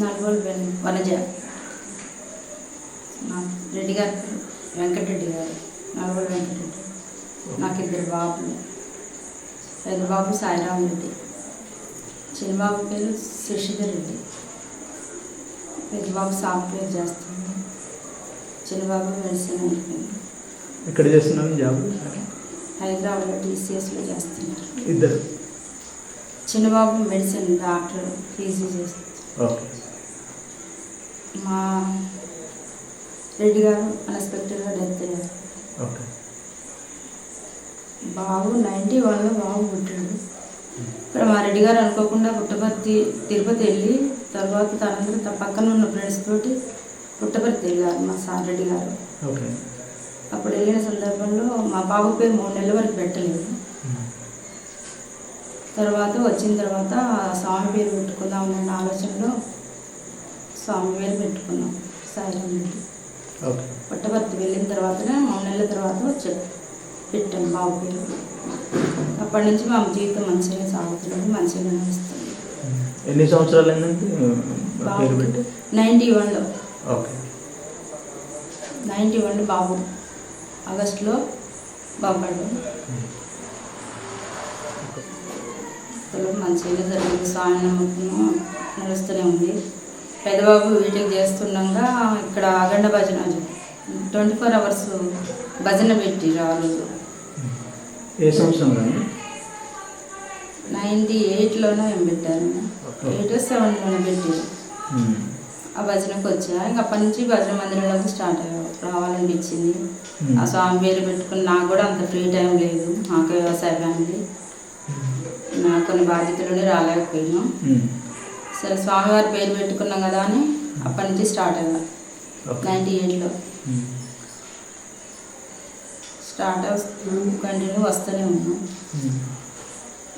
Nalgonda when Vanaja Reddy గారు వెంకటరెడ్డి గారు నల్గొండ వెంకటరెడ్డి. నాకు ఇద్దరు బాబులు. పెద్ద బాబు సాయిరామ్ రెడ్డి. చిన్న బాబు పేరు శశిధర్ రెడ్డి. పెద్ద బాబు సాఫ్ట్వేర్ చేస్తుంది. చిన్న బాబు మెడిసిన్ ఎక్కడ చేస్తున్నాను జాబ్? హైదరాబాద్లో టీసీఎస్లో చేస్తున్నారు. ఇద్దరు. చిన్నబాబు మెడిసిన్ డాక్టర్ పీజీ చేస్తారు మా రెడ్డి గారు అన్ఎక్స్పెక్టెడ్గా డెత్ అయ్యారు. బాబు నైంటీ వన్లో బాబు పుట్టాడు. ఇక్కడ మా రెడ్డి గారు అనుకోకుండా పుట్టపర్తి తిరుపతి వెళ్ళి తర్వాత తనందరూ పక్కన ఉన్న ఫ్రెండ్స్ తోటి పుట్టపర్తి వెళ్ళారు మా సార్ రెడ్డి గారు. ఓకే. అప్పుడు వెళ్ళిన సందర్భంలో మా బాబు పేరు మూడు నెలల వరకు పెట్టలేదు. తర్వాత వచ్చిన తర్వాత స్వామి పేరు పెట్టుకుందాం అనే ఆలోచనలో స్వామి పేరు పెట్టుకున్నాం సాయిరామ్ రెడ్డి ఓకే. పుట్టపర్తి వెళ్ళిన తర్వాతనే మూడు నెలల తర్వాత వచ్చాడు పెట్టాం బాబు పేరు. అప్పటి నుంచి మా జీవితం మంచిగా సాగుతుంది మంచిగా నడుస్తుంది. ఎన్ని సంవత్సరాలు అయిందంటే నైంటీ వన్లో. ఓకే. నైంటీ వన్ బాబు. ఆగస్టులో బాబు పడ్డాడు. అసలు మంచిగా జరిగింది. స్వామి నమ్మకం నడుస్తూనే ఉంది. పెద్దబాబు వీటికి చేస్తుండగా ఇక్కడ అగండ భజన ట్వంటీ ఫోర్ అవర్స్ భజన పెట్టి రోజు. ఏ సంవత్సరంలో అండి? నైంటీ ఎయిట్లోనే ఏం పెట్టారు ఎయిట్ సెవెన్లోనే పెట్టి. ఆ భజనకు వచ్చా. ఇంక అప్పటి నుంచి భజన మందిరంలోకి స్టార్ట్ రావాలనిపించింది. ఆ స్వామి పేరు పెట్టుకుని నాకు కూడా అంత ఫ్రీ టైం లేదు. నాకు వ్యవసాయ ఫ్యామిలీ నాకు కొన్ని బాధ్యతలునే రాలేకపోయాను. సరే స్వామివారి పేరు పెట్టుకున్నాం కదా అని అప్పటి నుంచి స్టార్ట్ అయ్యా. ఓకే. నైంటీ ఎయిట్లో. స్టార్ట్ కంటిన్యూ వస్తూనే ఉన్నాం.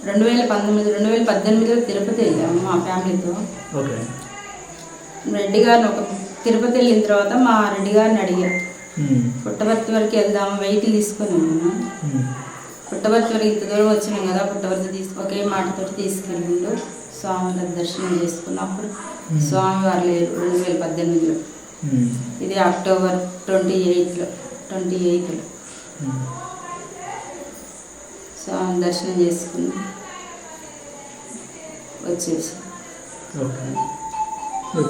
రెండు వేల పంతొమ్మిది రెండు వేల పద్దెనిమిదిలో తిరుపతి వెళ్ళాము మా ఫ్యామిలీతో. రెడ్డి గారిని ఒక తిరుపతి వెళ్ళిన తర్వాత మా రెడ్డి గారిని అడిగారు. మ్మ్. పుట్టపర్తి వరకు వెళ్దాం వెహికల్ తీసుకొని ఉన్నాను వరకు ఇంత దూరం వచ్చినాం కదా పుట్టపర్తి తీసుకు ఒకే మాటతో తీసుకెళ్ళిండు. స్వామివారి దర్శనం చేసుకున్నప్పుడు స్వామివారు లేరు రెండు వేల పద్దెనిమిదిలో. ఇది అక్టోబర్ ట్వంటీ ఎయిత్లో ట్వంటీ ఎయిత్లో. స్వామి దర్శనం చేసుకుని వచ్చేసి.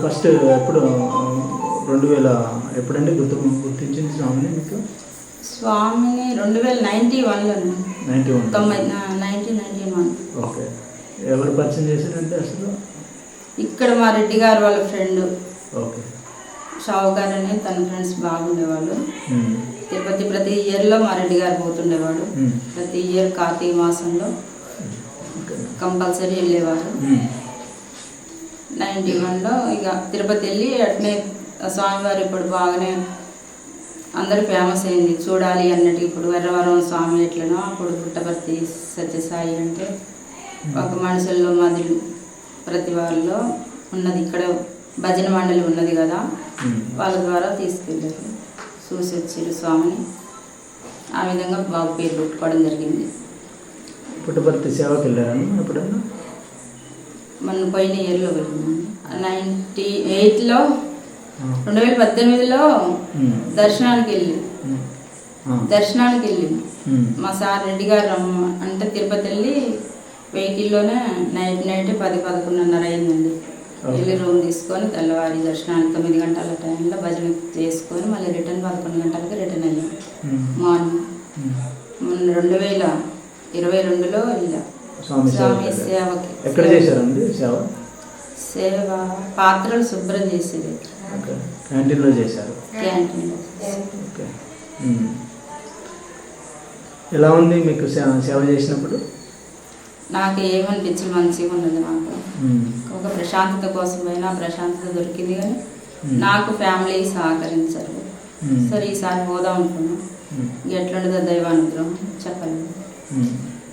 ఫస్ట్ ఎప్పుడు రెండు వేల ఎప్పుడండి గుర్తు గుర్తించింది స్వామిని మీకు? స్వామిని రెండు వేల నైంటీ వన్లో నైంటీ వన్. తొంభై నైన్టీన్ నైన్టీ వన్. ఓకే. ఎవరు పరిచయం చేశారంటే అసలు? ఇక్కడ మా రెడ్డి గారు వాళ్ళ ఫ్రెండ్. ఓకే. షావుకార్ అని తన ఫ్రెండ్స్ బాగుండేవాళ్ళు. తిరుపతి ప్రతి ఇయర్లో మా రెడ్డి గారు పోతుండేవాడు. ప్రతి ఇయర్ కార్తీక మాసంలో కంపల్సరీ వెళ్ళేవారు. నైంటీ వన్లో ఇక తిరుపతి వెళ్ళి అట్నే స్వామివారు ఇప్పుడు బాగానే అందరు ఫేమస్ అయింది చూడాలి అన్నట్టు ఇప్పుడు ఎర్రవరం స్వామి ఎట్లనో అప్పుడు పుట్టపర్తి సత్యసాయి అంటే ఒక మనుషుల్లో మాది ప్రతి వాళ్ళలో ఉన్నది ఇక్కడ భజన మండలి ఉన్నది కదా. వాళ్ళ ద్వారా తీసుకెళ్ళారు. చూసి వచ్చారు స్వామిని. ఆ విధంగా బాబు పేరు పెట్టుకోవడం జరిగింది. పుట్టపర్తి సేవకి వెళ్ళారని ఎప్పుడన్నా? మొన్న పోయిన ఇయర్లో వెళ్ళినాను నైంటీ ఎయిట్లో. రెండు వేల పద్దెనిమిదిలో. దర్శనానికి వెళ్ళి. దర్శనానికి వెళ్ళి. మా సార్ రెడ్డి గారు రమ్మ అంటే తిరుపతి వెళ్ళి వెహికల్లోనే నైట్ నైట్ పది పదకొండున్నర అయిందండి. వెళ్ళి రూమ్ తీసుకొని తెల్లవారి దర్శనానికి తొమ్మిది గంటల టైంలో భజన చేసుకొని మళ్ళీ రిటర్న్ పదకొండు గంటలకి రిటర్న్ అయ్యాం. మార్నింగ్. మొన్న రెండు వేల ఇరవై రెండులో వెళ్ళాం. స్వామి స్వామి సేవ సేవకి. సేవ పాత్రలు శుభ్రం చేసేది. ఓకే క్యాంటీన్లో చేశారు ఓకే. ఎలా ఉంది మీకు సేవ చేసినప్పుడు నాకు ఏమనిపించి మంచిగా ఉన్నది నాకు. ఒక ప్రశాంతత కోసం పోయినా ప్రశాంతత దొరికింది కానీ. నాకు ఫ్యామిలీ సహకరించారు. సరే ఈసారి పోదాం అనుకున్నాం మ్మ్. ఎట్లుంటుందో దైవానుగ్రహం చెప్పలేదు.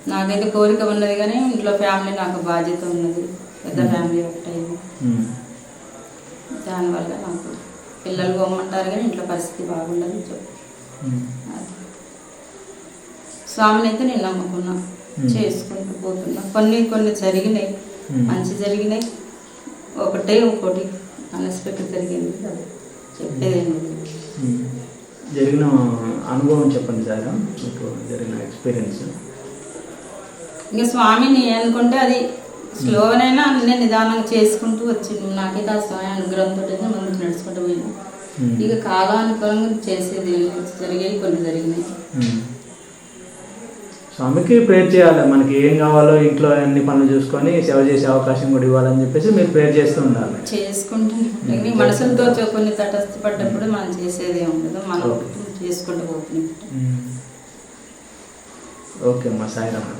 నాకైతే కోరిక ఉన్నది కానీ ఇంట్లో ఫ్యామిలీ నాకు బాధ్యత ఉన్నది పెద్ద. ఫ్యామిలీ ఒకటైంది మ్మ్. దానివల్ల నాకు పిల్లలు పోమంటారు కానీ ఇంట్లో పరిస్థితి బాగుండదు చెప్పు. స్వామిని అయితే నేను నమ్ముకున్నా. మ్మ్. చేసుకుంటూ పోతున్నా. కొన్ని కొన్ని జరిగినాయి. మంచి జరిగినాయి. ఒకటే ఒకటి అన్ఎక్స్పెక్టెడ్ జరిగింది అది. జరిగిన అనుభవం చెప్పండి సార్. మీకు జరిగిన ఎక్స్పీరియన్స్. ఇంకా స్వామిని అనుకుంటే అది స్లోగానైనా అన్నీ నిదానంగా చేసుకుంటూ వచ్చింది. నాకైతే ఆ స్వామి అనుగ్రహంతో ముందుకు నడుచుకుంటూ పోయినా. ఇక కాలానుకూలంగా చేసేది. జరిగాయి కొన్ని జరిగినాయి. స్వామికి ప్రేర్ చేయాలి. మనకి ఏం కావాలో ఇంట్లో అన్ని పనులు చూసుకొని సేవ చేసే అవకాశం కూడా ఇవ్వాలని చెప్పేసి మీరు ప్రేర్ చేస్తూ ఉండాలి. చేసుకుంటూ ఇంక మనసులతో కొన్ని తటస్థపడ్డప్పుడు మనం చేసేది ఉండదు. మనం. చేసుకుంటూ పోతున్నాం. ఓకే అమ్మా సాయిరామ్